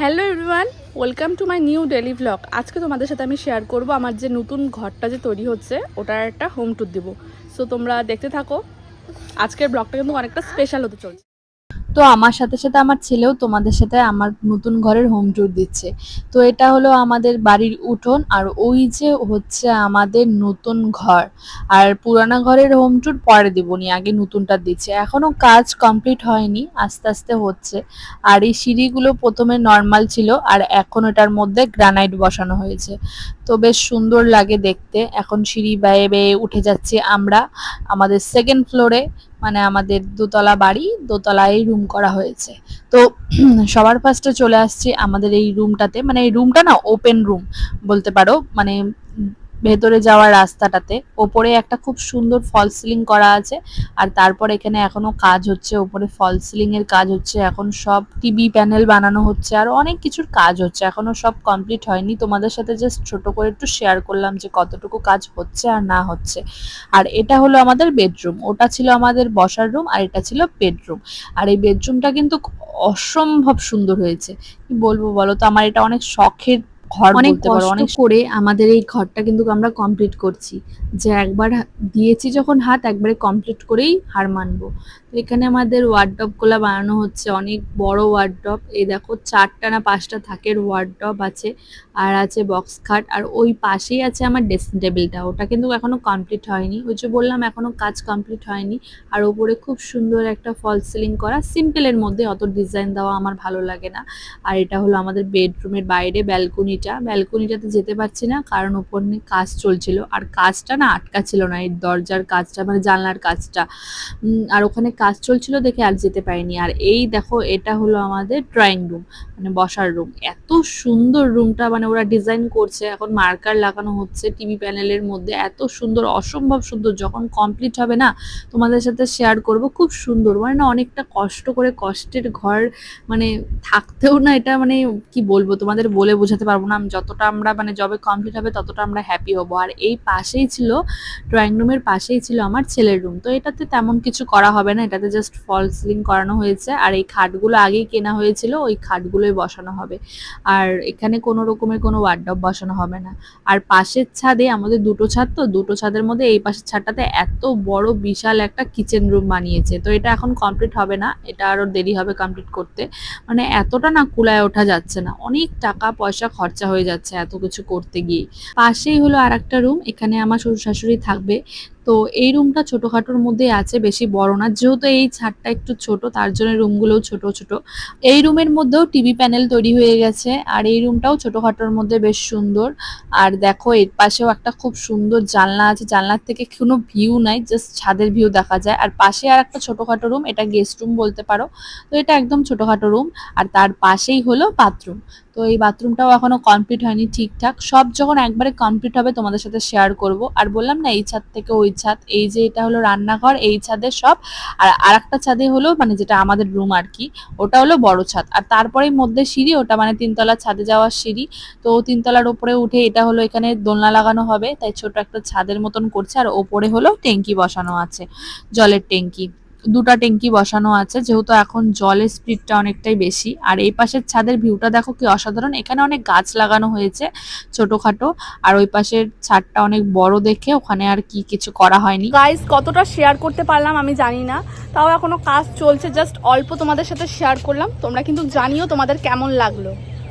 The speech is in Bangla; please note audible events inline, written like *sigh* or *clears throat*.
Hello everyone, welcome to my new daily blog. আজকে তোমাদের সাথে আমি শেয়ার করব আমার যে নতুন ঘরটা যে তৈরি হচ্ছে, ওটার একটা হোম ট্যুর দেবো। সো তোমরা দেখতে থাকো। আজকের ব্লগটা কিন্তু অনেকটা স্পেশাল হতে চলছে। তো আমার সাথে সাথে আমার ছেলেও তোমাদের সাথে আমার নতুন ঘরের হোম ট্যুর দিচ্ছে। তো এটা হলো আমাদের বাড়ির উঠোন আর ওই যে হচ্ছে আমাদের নতুন ঘর। আর পুরানা ঘরের হোম ট্যুর পরে দেবনি, আগে নতুনটা দিচ্ছে। এখনও কাজ কমপ্লিট হয়নি, আস্তে আস্তে হচ্ছে। আর এই সিঁড়িগুলো প্রথমে নর্মাল ছিল, আর এখন এটার মধ্যে গ্রানাইট বসানো হয়েছে। তো বেশ সুন্দর লাগে দেখতে। এখন সিঁড়ি বেয়ে বেয়ে উঠে যাচ্ছি আমরা, আমাদের সেকেন্ড ফ্লোরে মানে আমাদের দোতলা বাড়ি, দোতলায় রুম করা হয়েছে। তো *clears throat* সবার ফার্স্টে চলে আসছি আমাদের এই রুমটাতে মানে এই রুমটা না ওপেন রুম বলতে পারো। মানে ভেতরে যাওয়ার রাস্তাটাতে। ওপরে একটা খুব সুন্দর ফল সিলিং করা আছে। আর তারপর এখানে এখনও কাজ হচ্ছে, ওপরে ফল সিলিং এর কাজ হচ্ছে। এখন সব টিভি প্যানেল বানানো হচ্ছে, আর অনেক কিছুর কাজ হচ্ছে। এখনও সব কমপ্লিট হয়নি। তোমাদের সাথে জাস্ট ছোট করে একটু শেয়ার করলাম যে কতটুকু কাজ হচ্ছে আর না হচ্ছে। আর এটা হলো আমাদের বেডরুম ওটা ছিল আমাদের বসার রুম আর এটা ছিল বেডরুম আর এই বেডরুমটা কিন্তু অসম্ভব সুন্দর হয়েছে। কি বলব বলো তো? আমার এটা অনেক শখের ঘর অনেক কষ্ট করে আমাদের এই ঘরটা কিন্তু আমরা কমপ্লিট করছি। যে একবার দিয়েছি যখন হাত একবারে কমপ্লিট করেই হার মানবো। তো এখানে আমাদের ওয়ার্ডবগুলা বানানো হচ্ছে অনেক বড় ওয়ার্ডব এই দেখো চারটা না পাঁচটা থাকের ওয়ার্ডব আছে আর আছে বক্স খাট আর ওই পাশেই আছে আমার ড্রেসিং টেবিলটা ওটা কিন্তু এখনও কমপ্লিট হয়নি। ওই যে বললাম এখনও কাজ কমপ্লিট হয়নি। আর ওপরে খুব সুন্দর একটা ফল সিলিং করা সিম্পলের মধ্যে অত ডিজাইন দেওয়া আমার ভালো লাগে না। আর এটা হলো আমাদের বেডরুমের বাইরে ব্যালকনিটা ব্যালকনিটাতে যেতে পারছি না, কারণ ওপর নিয়ে কাজ চলছিল। আর কাজটা না আটকা ছিল না, এই দরজার কাজটা মানে জানলার কাজটা। আর ওখানে কাজ চলছিল দেখে আর যেতে পারিনি। আর এই দেখো, এটা হলো আমাদের ড্রয়িং রুম মানে বসার রুম এত সুন্দর রুমটা মানে ওরা ডিজাইন করছে। এখন মার্কার লাগানো হচ্ছে টিভি প্যানেলের মধ্যে। এত সুন্দর, অসম্ভব সুন্দর। যখন কমপ্লিট হবে না, তোমাদের সাথে শেয়ার করব, খুব সুন্দর। মানে না অনেকটা কষ্ট করে কষ্টের ঘর মানে থাকতেও না এটা মানে কি বলব, তোমাদের বলে বোঝাতে পারব আমি যতটা আমরা মানে জবে কমপ্লিট হবে, ততটা আমরা হ্যাপি হব। আর এই পাশেই ছিল ড্রয়িং রুমের পাশেই ছিল আমার ছেলের রুম তো এটাতে তেমন কিছু করা হবে না, এটাতে জাস্ট ফল সিলিং করানো হয়েছে। আর এই খাটগুলো আগেই কেনা হয়েছিল, ওই খাটগুলোই বসানো হবে। আর এখানে কোনো রকমের কোনো ওয়ার্ডব বসানো হবে না। আর পাশের ছাদে, আমাদের দুটো ছাদ তো, দুটো ছাদের মধ্যে এই পাশের ছাদটাতে এত বড় বিশাল একটা কিচেন রুম বানিয়েছে। তো এটা এখন কমপ্লিট হবে না, এটা আরও দেরি হবে কমপ্লিট করতে। মানে এতটা না কুলায় ওঠা যাচ্ছে না। অনেক টাকা পয়সা খরচা হয়ে যাচ্ছে এত কিছু করতে গিয়ে। পাশেই হলো আর একটা রুম এখানে আমার শ্বশুর শাশুড়ি থাকবে। তো এই রুমটা ছোটখাটোর মধ্যে আছে, বেশি বড় না। যেহেতু এই ছাদটা একটু ছোট, তার জন্য রুমগুলোও ছোট ছোট। এই রুমের মধ্যেও টিভি প্যানেল তৈরি হয়ে গেছে, আর এই রুমটাও ছোটখাটোর মধ্যে বেশ সুন্দর। আর দেখো, এর পাশেও একটা খুব সুন্দর জানলা আছে। জানলার থেকে কোনো ভিউ নাই জাস্ট ছাদের ভিউ দেখা যায়। আর পাশে আর একটা ছোটখাটো রুম এটা গেস্ট রুম বলতে পারো। তো এটা একদম ছোটখাটো রুম আর তার পাশেই হলো বাথরুম তো এই বাথরুমটাও এখনও কমপ্লিট হয়নি ঠিকঠাক। সব যখন একবারে কমপ্লিট হবে, তোমাদের সাথে শেয়ার করব। আর বললাম না, এই ছাদ থেকে ওই ছাদ, এই যে এটা হলো রান্নাঘর, এই ছাদের সব। আর আরেকটা ছাদে হলো মানে যেটা আমাদের রুম আর কি, ওটা হলো বড় ছাদ। আর তারপরেই মধ্যে সিঁড়ি, ওটা মানে তিনতলা ছাদে যাওয়ার সিঁড়ি। তো তিনতলার উপরে উঠে এটা হলো এখানে দোলনা লাগানো হবে, তাই ছোট একটা ছাদের মতন করছে। আর ওপরে হলো ট্যাঙ্কি বসানো আছে, জলের ট্যাঙ্কি। দুটা ট্যাঙ্কি বসানো আছে, যেহেতু এখন জলের স্পিডটা অনেকটাই বেশি। আর এই পাশের ছাদের ভিউটা দেখো কি অসাধারণ, এখানে অনেক গাছ লাগানো হয়েছে ছোটখাটো, আর ওই পাশের ছাদটা অনেক বড় দেখে ওখানে আর কি কিছু করা হয়নি। গাইস কতটা শেয়ার করতে পারলাম আমি জানি না, তাও এখনও কাজ চলছে জাস্ট অল্প তোমাদের সাথে শেয়ার করলাম, তোমরা কিন্তু জানিও তোমাদের কেমন লাগল।